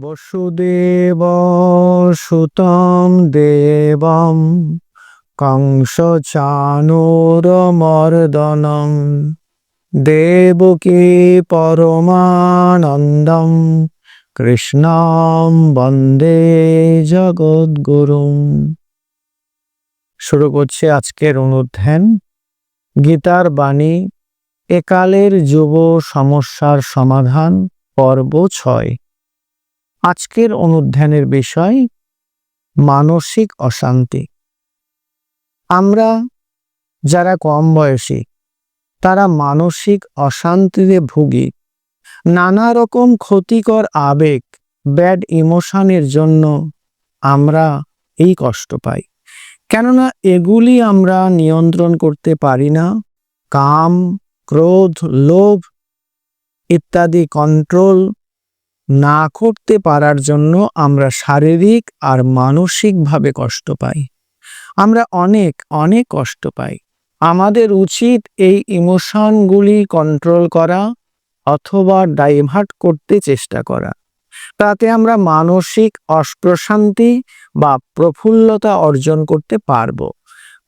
বসুদেব, সুতম দেবম, কংস চানুরমর্দনম দেবকী পরমানন্দম, কৃষ্ণম বন্দে জগদ্গুরুম। শুরু করছে আজকের অনুধ্যান। গীতার বাণী, একালের যুব সমস্যার সমাধান, পর্ব ছয়। আজকের অনুধ্যানের বিষয় মানসিক অশান্তি। আমরা যারা কম বয়সী, তারা মানসিক অশান্তিতে ভুগি। নানা রকম ক্ষতিকর আবেগ, ব্যাড ইমোশনের জন্য আমরা এই কষ্ট পাই। কেননা এগুলি আমরা নিয়ন্ত্রণ করতে পারি না। কাম, ক্রোধ, লোভ ইত্যাদি কন্ট্রোল না করতে পারার জন্য আমরা শারীরিক আর মানসিকভাবে কষ্ট পাই। আমরা অনেক অনেক কষ্ট পাই। আমাদের উচিত এই ইমোশনগুলি কন্ট্রোল করা অথবা ডাইভার্ট করতে চেষ্টা করা। তাতে আমরা মানসিক অপ্রশান্তি বা প্রফুল্লতা অর্জন করতে পারব।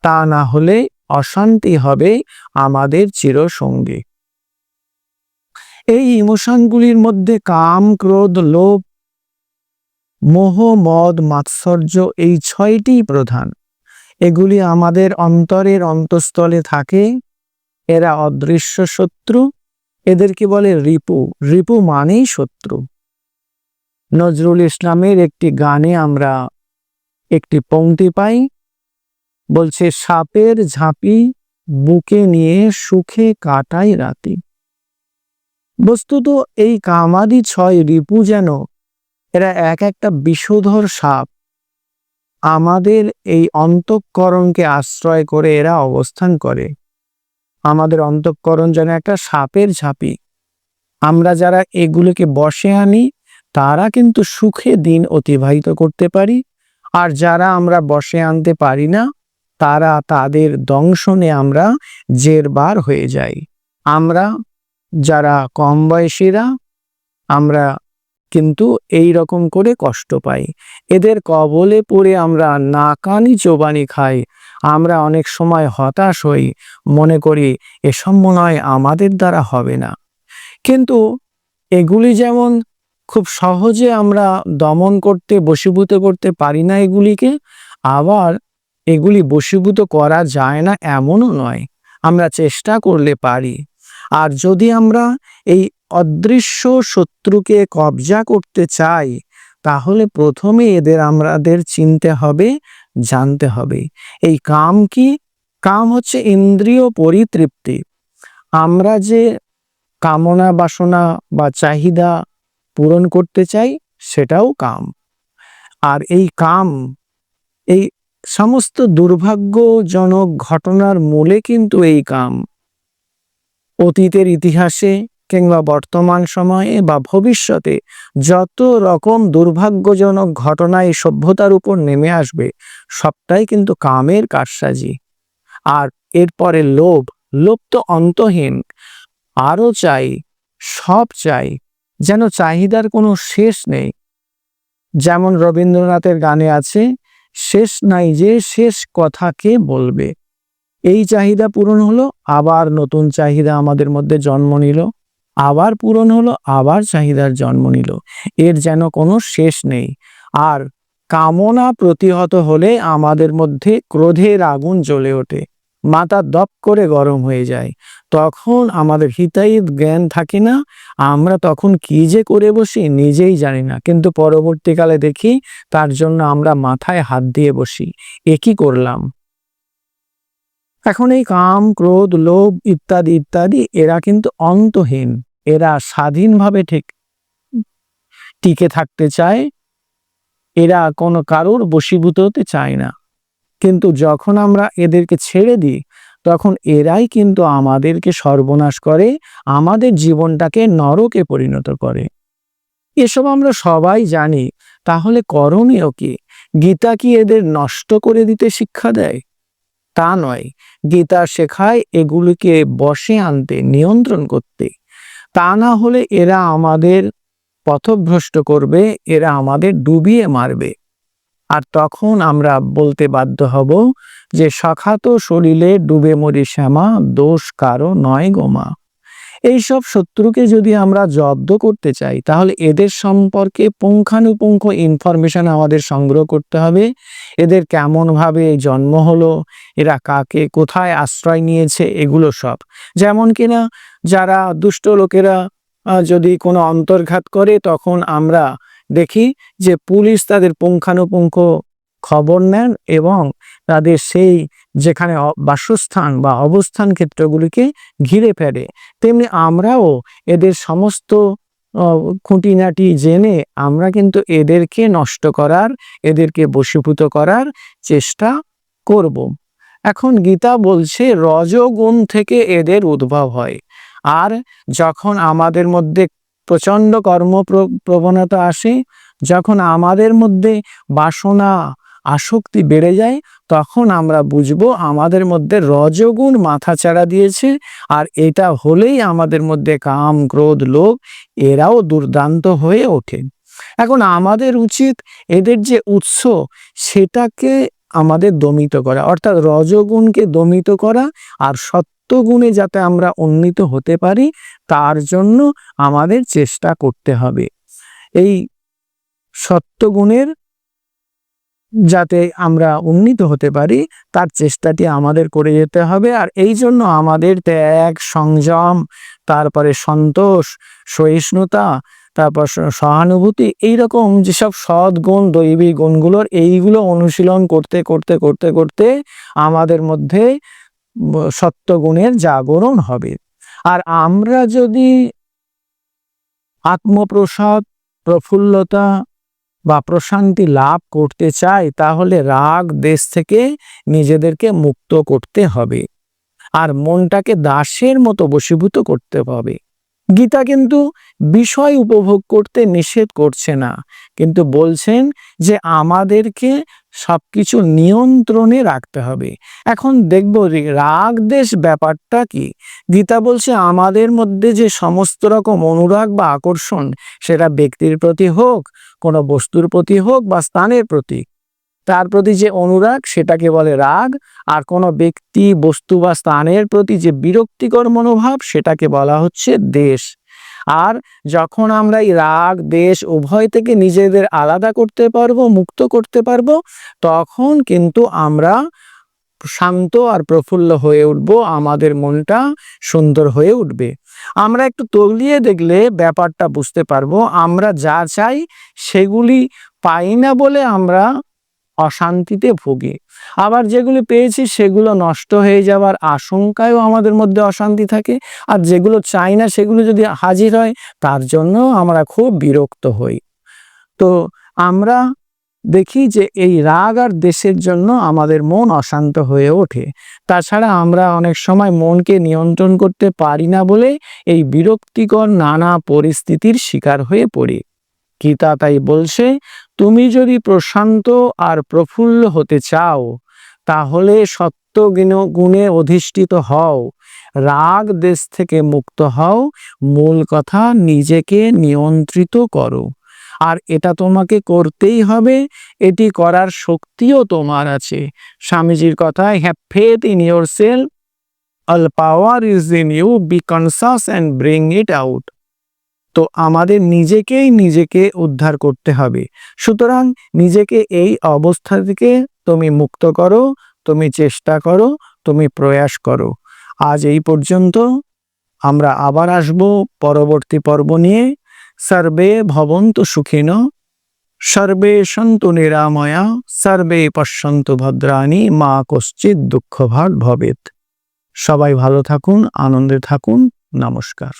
তা না হলে অশান্তি হবে আমাদের চিরসঙ্গী। এই ইমোশনগুলির মধ্যে কাম, ক্রোধ, লোভ, মোহ, মদ, মাৎসর্য এই ছয়টি প্রধান। এগুলি আমাদের অন্তরের অন্তঃস্থলে থাকে। এরা অদৃশ্য শত্রু। এদেরকে বলে? রিপু। রিপু মানেই শত্রু। নজরুল ইসলামের একটি গানে আমরা একটি পংক্তি পাই। বলছে, সাপের ঝাঁপি বুকে নিয়ে সুখে কাটাই রাতি। বস্তুত এই কামাদি ছয় রিপু যেন, এরা এক একটা বিষধর সাপ। আমাদের এই অন্তঃকরণকে আশ্রয় করে এরা অবস্থান করে। আমাদের অন্তঃকরণ যেন একটা সাপের ঝাঁপি। আমরা যারা এগুলোকে বসে আনি, তারা কিন্তু সুখে দিন অতিবাহিত করতে পারি, আর যারা আমরা বসে আনতে পারি না, তারা তাদের দংশনে আমরা জেরবার হয়ে যাই। আমরা যারা কম বয়সীরা, আমরা কিন্তু এই রকম করে কষ্ট পাই। এদের কবলে পড়ে আমরা নাকানি চোবানি খাই। আমরা অনেক সময় হতাশ হই, মনে করি এসব মনে হয় আমাদের দ্বারা হবে না। কিন্তু এগুলি যেমন খুব সহজে আমরা দমন করতে, বশীভূত করতে পারি না এগুলিকে, আবার এগুলি বশীভূত করা যায় না এমনও নয়। আমরা চেষ্টা করলে পারি। আর যদি আমরা এই অদৃশ্য শত্রুকে কবজা করতে চাই, তাহলে প্রথমে এদের আমাদের চিনতে হবে, জানতে হবে। এই কাম কি? কাম হচ্ছে ইন্দ্রিয় পরিতৃপ্তি। আমরা যে কামনা বাসনা বা চাহিদা পূরণ করতে চাই, সেটাও কাম। আর এই কাম, এই সমস্ত দুর্ভাগ্যজনক ঘটনার মূলে কিন্তু এই কাম। অতীতের ইতিহাসে কিংবা বর্তমান সময়ে বা ভবিষ্যতে যত রকম দুর্ভাগ্যজনক ঘটনা এই সভ্যতার উপর নেমে আসবে, সবটাই কিন্তু কামের কারসাজি। আর এরপরে লোভ লোভ তো অন্তহীন। আরও চাই, সব চাই, যেন চাহিদার কোনো শেষ নেই। যেমন রবীন্দ্রনাথের গানে আছে, শেষ নাই যে শেষ কথাকে বলবে। এই চাহিদা পূরণ হলো, আবার নতুন চাহিদা আমাদের মধ্যে জন্ম নিল, আবার পূরণ হলো, আবার চাহিদার জন্ম নিল। এর যেন কোনো শেষ নেই। আর কামনা প্রতিহত হলে আমাদের মধ্যে ক্রোধের আগুন জ্বলে ওঠে। মাথা দপ করে গরম হয়ে যায়। তখন আমাদের হিতাহিত জ্ঞান থাকে না, আমরা তখন কি যে করে বসি নিজেই জানি না। কিন্তু পরবর্তীকালে দেখি তার জন্য আমরা মাথায় হাত দিয়ে বসি। এ কি করলাম? এখন এই কাম, ক্রোধ, লোভ ইত্যাদি ইত্যাদি এরা কিন্তু অন্তহীন। এরা স্বাধীনভাবে ঠিক টিকে থাকতে চায়। এরা কোনো কারোর বশীভূত হতে চায় না। কিন্তু যখন আমরা এদেরকে ছেড়ে দিই, তখন এরাই কিন্তু আমাদেরকে সর্বনাশ করে, আমাদের জীবনটাকে নরকে পরিণত করে। এসব আমরা সবাই জানি, তাহলে করণীয় কি? গীতা কি এদের নষ্ট করে দিতে শিক্ষা দেয়? তা নয়। গীতা শেখায় এগুলিকে বসে আনতে, নিয়ন্ত্রণ করতে। তা না হলে এরা আমাদের পথভ্রষ্ট করবে, এরা আমাদের ডুবিয়ে মারবে। আর তখন আমরা বলতে বাধ্য হব যে সখাত শরীরে ডুবে মরি শ্যামা দোষ কারও নয় গোমা এইসব শত্রুকে যদি আমরা জব্দ করতে চাই, তাহলে এদের সম্পর্কে পুঙ্খানুপুঙ্খ ইনফরমেশন আমাদের সংগ্রহ করতে হবে। এদের কেমনভাবে জন্ম হলো, এরা কাকে কোথায় আশ্রয় নিয়েছে, এগুলো সব। যেমন কিনা, যারা দুষ্ট লোকেরা যদি কোনো অন্তর্ঘাত করে, তখন আমরা দেখি যে পুলিশ তাদের পুঙ্খানুপুঙ্খ খবর নেন এবং তাদের সেই যেখানে বাসস্থান বা অবস্থান ক্ষেত্রগুলিকে ঘিরে ফেলে। তেমনি আমরাও এদের সমস্ত খুঁটিনাটি জেনে আমরা কিন্তু এদেরকে নষ্ট করার, এদেরকে বশীভূত করার চেষ্টা করব। এখন গীতা বলছে, রজগুণ থেকে এদের উদ্ভব হয়। আর যখন আমাদের মধ্যে প্রচণ্ড কর্ম প্রবণতা আসে, যখন আমাদের মধ্যে বাসনা আসক্তি বেড়ে যায়, তখন আমরা বুঝব আমাদের মধ্যে রজগুণ মাথা চাড়া দিয়েছে, আর এটা হলেই আমাদের মধ্যে কাম, ক্রোধ, লোভ এরাও দুর্দান্ত হয়ে ওঠে। এখন আমাদের উচিত এদের যে উৎস, সেটাকে আমাদের দমিত করা, অর্থাৎ রজগুণকে দমিত করা, আর সত্যগুণে যাতে আমরা উন্নীত হতে পারি, তার জন্য আমাদের চেষ্টা করতে হবে। এই সত্যগুণের যাতে আমরা উন্নীত হতে পারি, তার চেষ্টাটি আমাদের করে যেতে হবে। আর এই জন্য আমাদের ত্যাগ, সংযম, তারপরে সন্তোষ, সহিষ্ণুতা, তারপর সহানুভূতি, এইরকম যেসব সৎ গুণ দৈবী গুণগুলোর এইগুলো অনুশীলন করতে করতে করতে করতে আমাদের মধ্যে সত্যগুণের জাগরণ হবে। আর আমরা যদি আত্মপ্রসাদ, প্রফুল্লতা বা প্রশান্তি লাভ করতে চাই তাহলে রাগ দেশ থেকে নিজেদেরকে মুক্ত করতে হবে আর মনটাকে দাসের মতো বশীভূত করতে হবে। গীতা কিন্তু বিষয় উপভোগ করতে নিষেধ করছে না, কিন্তু বলছেন যে আমাদেরকে সবকিছু নিয়ন্ত্রণে রাখতে হবে। এখন দেখব রাগ দেশ ব্যাপারটা কি? গীতা বলছে, আমাদের মধ্যে যে সমস্ত রকম অনুরাগ বা আকর্ষণ, সেটা ব্যক্তির প্রতি হোক কোনো বস্তুর প্রতি হোক বা স্থানের প্রতি। তার প্রতি যে অনুরাগ, সেটাকে বলে রাগ, আর কোনো ব্যক্তি, বস্তু বা স্থানের প্রতি যে বিরক্তিকর মনোভাব, সেটাকে বলা হচ্ছে দেশ। আর যখন আমরা এই রাগ, দেশ, উভয় থেকে নিজেদের আলাদা করতে পারব, মুক্ত করতে পারব, তখন কিন্তু আমরা শান্ত আর প্রফুল্ল হয়ে উঠব, আমাদের মনটা সুন্দর হয়ে উঠবে। আমরা একটু তলিয়ে দেখলে ব্যাপারটা বুঝতে পারব। আমরা যা চাই সেগুলি পাই না বলে আমরা অশান্তিতে ভুগি। আবার যেগুলো পেয়েছি সেগুলো নষ্ট হয়ে যাওয়ার আশঙ্কায়ও আমাদের মধ্যে অশান্তি থাকে। আর যেগুলো চাই না সেগুলো যদি হাজির হয়, তার জন্য আমরা খুব বিরক্ত হই। তো আমরা দেখি যে এই রাগ আর দেশের জন্য আমাদের মন অশান্ত হয়ে ওঠে। তাছাড়া আমরা অনেক সময় মনকে নিয়ন্ত্রণ করতে পারি না বলে এই বিরক্তিকর নানা পরিস্থিতির শিকার হয়ে পড়ি। গীতা তাই বলছে? তুমি যদি প্রশান্ত আর প্রফুল্ল হতে চাও, তাহলে সত্য গুণে অধিষ্ঠিত হও। রাগ দেশ থেকে মুক্ত হও। মূল কথা নিজেকে নিয়ন্ত্রিত করো। আর এটা তোমাকে করতেই হবে, এটি করার শক্তিও তোমার আছে। স্বামীজির কথায় have faith in yourself all power is in you be conscious and bring it out তো আমাদের নিজেকেই নিজেকে উদ্ধার করতে হবে। সুতরাং নিজেকে এই অবস্থা থেকে তুমি মুক্ত করো, তুমি চেষ্টা করো, তুমি প্রয়াস করো। আজ এই পর্যন্ত আমরা আবার আসব পরবর্তী পর্ব নিয়ে। সর্বে ভবন্ত সুখিন, সর্বে সন্ত নিরাময়া, সর্বে পশ্যন্ত ভদ্রাণী, মা কশ্চিৎ দুঃখভার ভবেত সবাই ভালো থাকুন, আনন্দে থাকুন, নমস্কার।